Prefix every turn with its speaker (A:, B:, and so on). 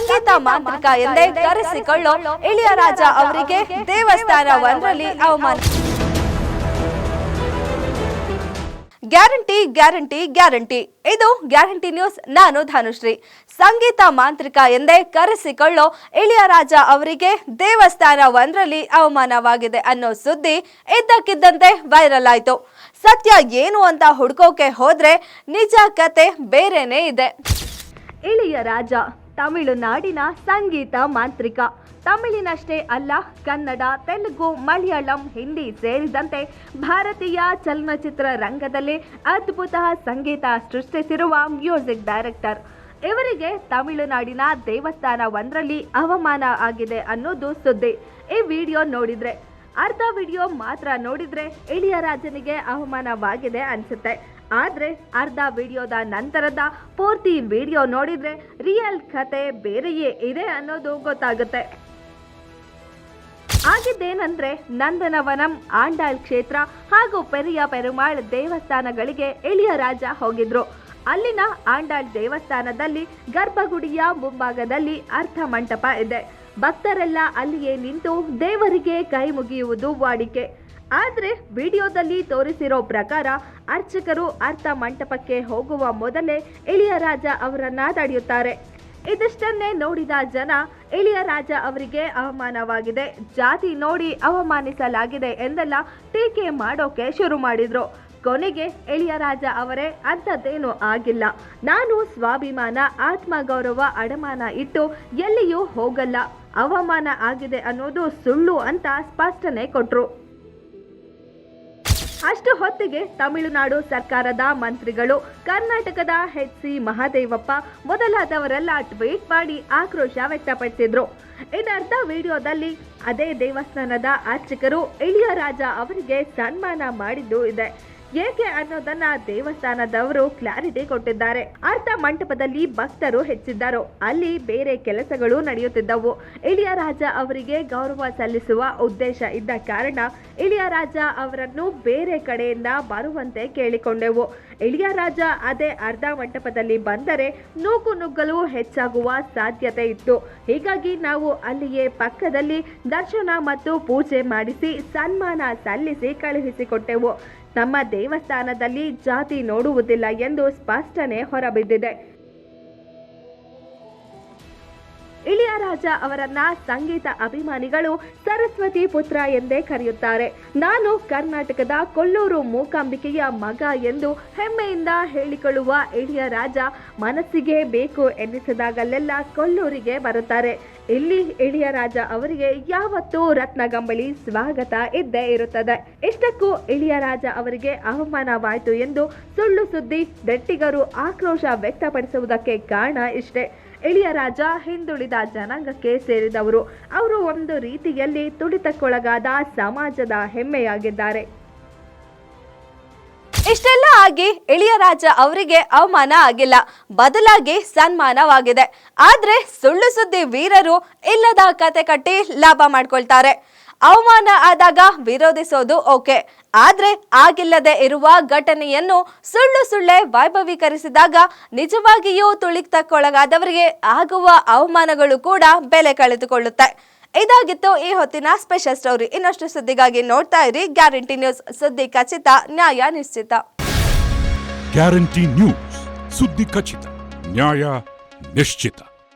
A: ಸಂಗೀತ ಮಾಂತ್ರಿಕ ಎಂದೇ ಕರೆಸಿಕೊಳ್ಳೋ ಇಳಿಯರಾಜ ಅವರಿಗೆ ದೇವಸ್ಥಾನ ಒಂದರಲ್ಲಿ ಅವಮಾನ. Guarantee guarantee guarantee. ಇದು ಗ್ಯಾರಂಟಿ ನ್ಯೂಸ್. ನಾನು ಧನುಶ್ರೀ. ಸಂಗೀತ ಮಾಂತ್ರಿಕ ಎಂದೇ ಕರೆಸಿಕೊಳ್ಳೋ ಇಳಿಯರಾಜ ಅವರಿಗೆ ದೇವಸ್ಥಾನ ಒಂದರಲ್ಲಿ ಅವಮಾನವಾಗಿದೆ ಅನ್ನೋ ಸುದ್ದಿ ಇದ್ದಕ್ಕಿದ್ದಂತೆ ವೈರಲ್ ಆಯಿತು. ಸತ್ಯ ಏನು ಅಂತ ಹುಡುಕೋಕೆ ಹೋದ್ರೆ ನಿಜ ಕತೆ ಬೇರೆನೇ ಇದೆ. ಇಳಿಯ ರಾಜ ತಮಿಳುನಾಡಿನ ಸಂಗೀತ ಮಾಂತ್ರಿಕ. ತಮಿಳಿನಷ್ಟೇ ಅಲ್ಲ, ಕನ್ನಡ, ತೆಲುಗು, ಮಲಯಾಳಂ, ಹಿಂದಿ ಸೇರಿದಂತೆ ಭಾರತೀಯ ಚಲನಚಿತ್ರ ರಂಗದಲ್ಲಿ ಅದ್ಭುತ ಸಂಗೀತ ಸೃಷ್ಟಿಸಿರುವ ಮ್ಯೂಸಿಕ್ ಡೈರೆಕ್ಟರ್. ಇವರಿಗೆ ತಮಿಳುನಾಡಿನ ದೇವಸ್ಥಾನ ಒಂದರಲ್ಲಿ ಅವಮಾನ ಆಗಿದೆ ಅನ್ನೋದು ಸುದ್ದಿ. ಈ ವಿಡಿಯೋ ನೋಡಿದ್ರೆ, ಅರ್ಧ ವಿಡಿಯೋ ಮಾತ್ರ ನೋಡಿದ್ರೆ ಇಳಿಯರಾಜನಿಗೆ ಅವಮಾನವಾಗಿದೆ ಅನ್ಸುತ್ತೆ. ಆದ್ರೆ ಅರ್ಧ ವಿಡಿಯೋದ ನಂತರದ ಪೂರ್ತಿ ವಿಡಿಯೋ ನೋಡಿದರೆ ರಿಯಲ್ ಕತೆ ಬೇರೆಯೇ ಇದೆ ಅನ್ನೋದು ಗೊತ್ತಾಗುತ್ತೆ. ಆಗಿದ್ದೇನಂದ್ರೆ ನಂದನವನಂ, ಆಂಡಾಳ್ ಕ್ಷೇತ್ರ ಹಾಗೂ ಪೆರಿಯ ಪೆರುಮಾಳ್ ದೇವಸ್ಥಾನಗಳಿಗೆ ಎಳಿಯ ರಾಜ ಹೋಗಿದ್ರು. ಅಲ್ಲಿನ ಆಂಡಾಳ್ ದೇವಸ್ಥಾನದಲ್ಲಿ ಗರ್ಭಗುಡಿಯ ಮುಂಭಾಗದಲ್ಲಿ ಅರ್ಥ ಮಂಟಪ ಇದೆ. ಭಕ್ತರೆಲ್ಲ ಅಲ್ಲಿಯೇ ನಿಂತು ದೇವರಿಗೆ ಕೈ ಮುಗಿಯುವುದು ವಾಡಿಕೆ. ಆದ್ರೆ ವಿಡಿಯೋದಲ್ಲಿ ತೋರಿಸಿರೋ ಪ್ರಕಾರ ಅರ್ಚಕರು ಅರ್ಥ ಮಂಟಪಕ್ಕೆ ಹೋಗುವ ಮೊದಲೇ ಇಳಿಯರಾಜ ಅವರನ್ನ ತಡೆಯುತ್ತಾರೆ. ಇದಿಷ್ಟನ್ನೇ ನೋಡಿದ ಜನ ಇಳಿಯರಾಜ ಅವರಿಗೆ ಅವಮಾನವಾಗಿದೆ. ಜಾತಿ ನೋಡಿ ಅವಮಾನಿಸಲಾಗಿದೆ ಎಂದೆಲ್ಲ ಟೀಕೆ ಮಾಡೋಕೆ ಶುರು ಮಾಡಿದ್ರು. ಕೊನೆಗೆ ಇಳಿಯರಾಜ ಅವರೇ, ಅಂಥದ್ದೇನೂ ಆಗಿಲ್ಲ. ನಾನು ಸ್ವಾಭಿಮಾನ, ಆತ್ಮಗೌರವ, ಅಡಮಾನ ಇಟ್ಟು ಎಲ್ಲಿಯೂ ಹೋಗಲ್ಲ. ಅವಮಾನ ಆಗಿದೆ ಅನ್ನೋದು ಸುಳ್ಳು ಅಂತ ಸ್ಪಷ್ಟನೆ ಕೊಟ್ರು. ಅಷ್ಟು ಹೊತ್ತಿಗೆ ತಮಿಳುನಾಡು ಸರ್ಕಾರದ ಮಂತ್ರಿಗಳು ಕರ್ನಾಟಕದ ಎಚ್ ಸಿ ಮಹಾದೇವಪ್ಪ ಮೊದಲಾದವರೆಲ್ಲ ಟ್ವೀಟ್ ಮಾಡಿ ಆಕ್ರೋಶ ವ್ಯಕ್ತಪಡಿಸಿದ್ರು. ಇದರ್ಥ ವಿಡಿಯೋದಲ್ಲಿ ಅದೇ ದೇವಸ್ಥಾನದ ಅರ್ಚಕರು ಇಳಿಯರಾಜ ಅವರಿಗೆ ಸನ್ಮಾನ ಮಾಡಿದ್ದು ಇದೆ. ಏಕೆ ಅನ್ನೋದನ್ನ ದೇವಸ್ಥಾನದವರು ಕ್ಲಾರಿಟಿ ಕೊಟ್ಟಿದ್ದಾರೆ. ಅರ್ಥ ಮಂಟಪದಲ್ಲಿ ಭಕ್ತರು ಹೆಚ್ಚಿದ್ದರು. ಅಲ್ಲಿ ಬೇರೆ ಕೆಲಸಗಳು ನಡೆಯುತ್ತಿದ್ದವು. ಇಳಿಯರಾಜ ಅವರಿಗೆ ಗೌರವ ಸಲ್ಲಿಸುವ ಉದ್ದೇಶ ಇದ್ದ ಕಾರಣ ಇಳಿಯರಾಜ ಅವರನ್ನು ಬೇರೆ ಕಡೆಯಿಂದ ಬರುವಂತೆ ಕೇಳಿಕೊಂಡೆವು. ಇಳಿಯರಾಜ ಅದೇ ಅರ್ಧ ಮಂಟಪದಲ್ಲಿ ಬಂದರೆ ನೂಕು ನುಗ್ಗಲು ಹೆಚ್ಚಾಗುವ ಸಾಧ್ಯತೆ ಇತ್ತು. ಹೀಗಾಗಿ ನಾವು ಅಲ್ಲಿಯೇ ಪಕ್ಕದಲ್ಲಿ ದರ್ಶನ ಮತ್ತು ಪೂಜೆ ಮಾಡಿಸಿ ಸನ್ಮಾನ ಸಲ್ಲಿಸಿ ಕಳುಹಿಸಿಕೊಟ್ಟೆವು. ನಮ್ಮ ದೇವಸ್ಥಾನದಲ್ಲಿ ಜಾತಿ ನೋಡುವುದಿಲ್ಲ ಎಂದು ಸ್ಪಷ್ಟನೆ ಹೊರಬಿದ್ದಿದೆ. ಇಳಿಯರಾಜ ಅವರನ್ನ ಸಂಗೀತ ಅಭಿಮಾನಿಗಳು ಸರಸ್ವತಿ ಪುತ್ರ ಎಂದೇ ಕರೆಯುತ್ತಾರೆ. ನಾನು ಕರ್ನಾಟಕದ ಕೊಲ್ಲೂರು ಮೂಕಾಂಬಿಕೆಯ ಮಗ ಎಂದು ಹೆಮ್ಮೆಯಿಂದ ಹೇಳಿಕೊಳ್ಳುವ ಇಳಿಯರಾಜ ಮನಸ್ಸಿಗೆ ಬೇಕು ಎನ್ನಿಸಿದಾಗಲೆಲ್ಲ ಕೊಲ್ಲೂರಿಗೆ ಬರುತ್ತಾರೆ. ಇಲ್ಲಿ ಇಳಿಯರಾಜ ಅವರಿಗೆ ಯಾವತ್ತೂ ರತ್ನಗಂಬಳಿ ಸ್ವಾಗತ ಇದ್ದೇ ಇರುತ್ತದೆ. ಇಷ್ಟಕ್ಕೂ ಇಳಿಯರಾಜ ಅವರಿಗೆ ಅವಮಾನವಾಯಿತು ಎಂದು ಸುಳ್ಳು ಸುದ್ದಿ ದೆಟ್ಟಿಗರು ಆಕ್ರೋಶ ವ್ಯಕ್ತಪಡಿಸುವುದಕ್ಕೆ ಕಾರಣ ಇಷ್ಟೇ. ಇಳಿಯರಾಜ ಹಿಂದುಳಿದ ಜನಾಂಗಕ್ಕೆ ಸೇರಿದವರು. ಅವರು ಒಂದು ರೀತಿಯಲ್ಲಿ ತುಡಿತಕ್ಕೊಳಗಾದ ಸಮಾಜದ ಹೆಮ್ಮೆಯಾಗಿದ್ದಾರೆ. ಇಷ್ಟೆಲ್ಲ ಆಗಿ ಇಳಿಯರಾಜ ಅವರಿಗೆ ಅವಮಾನ ಆಗಿಲ್ಲ. ಬದಲಾಗಿ ಸನ್ಮಾನವಾಗಿದೆ. ಆದ್ರೆ ಸುಳ್ಳು ಸುದ್ದಿ ವೀರರು ಇಲ್ಲದ ಕತೆ ಕಟ್ಟಿ ಲಾಭ ಮಾಡ್ಕೊಳ್ತಾರೆ. ಅವಮಾನ ಆದಾಗ ವಿರೋಧಿಸೋದು ಓಕೆ. ಆದ್ರೆ ಆಗಿಲ್ಲದೆ ಇರುವ ಘಟನೆಯನ್ನು ಸುಳ್ಳು ಸುಳ್ಳೆ ವೈಭವೀಕರಿಸಿದಾಗ ನಿಜವಾಗಿಯೂ ತುಳಿತಕ್ಕೊಳಗಾದವರಿಗೆ ಆಗುವ ಅವಮಾನಗಳು ಕೂಡ ಬೆಲೆ ಕಳೆದುಕೊಳ್ಳುತ್ತೆ. ಇದಾಗಿತ್ತು ಈ ಹೊತ್ತಿನ ಸ್ಪೆಷಲ್ ಸ್ಟೋರಿ. ಇನ್ನಷ್ಟು ಸುದ್ದಿಗಾಗಿ ನೋಡ್ತಾ ಇರಿ. ಗ್ಯಾರಂಟಿ ನ್ಯೂಸ್ ಸುದ್ದಿ ಖಚಿತ, ನ್ಯಾಯ ನಿಶ್ಚಿತ.
B: ಗ್ಯಾರಂಟಿ ನ್ಯೂಸ್ ಸುದ್ದಿ ಖಚಿತ, ನ್ಯಾಯ ನಿಶ್ಚಿತ.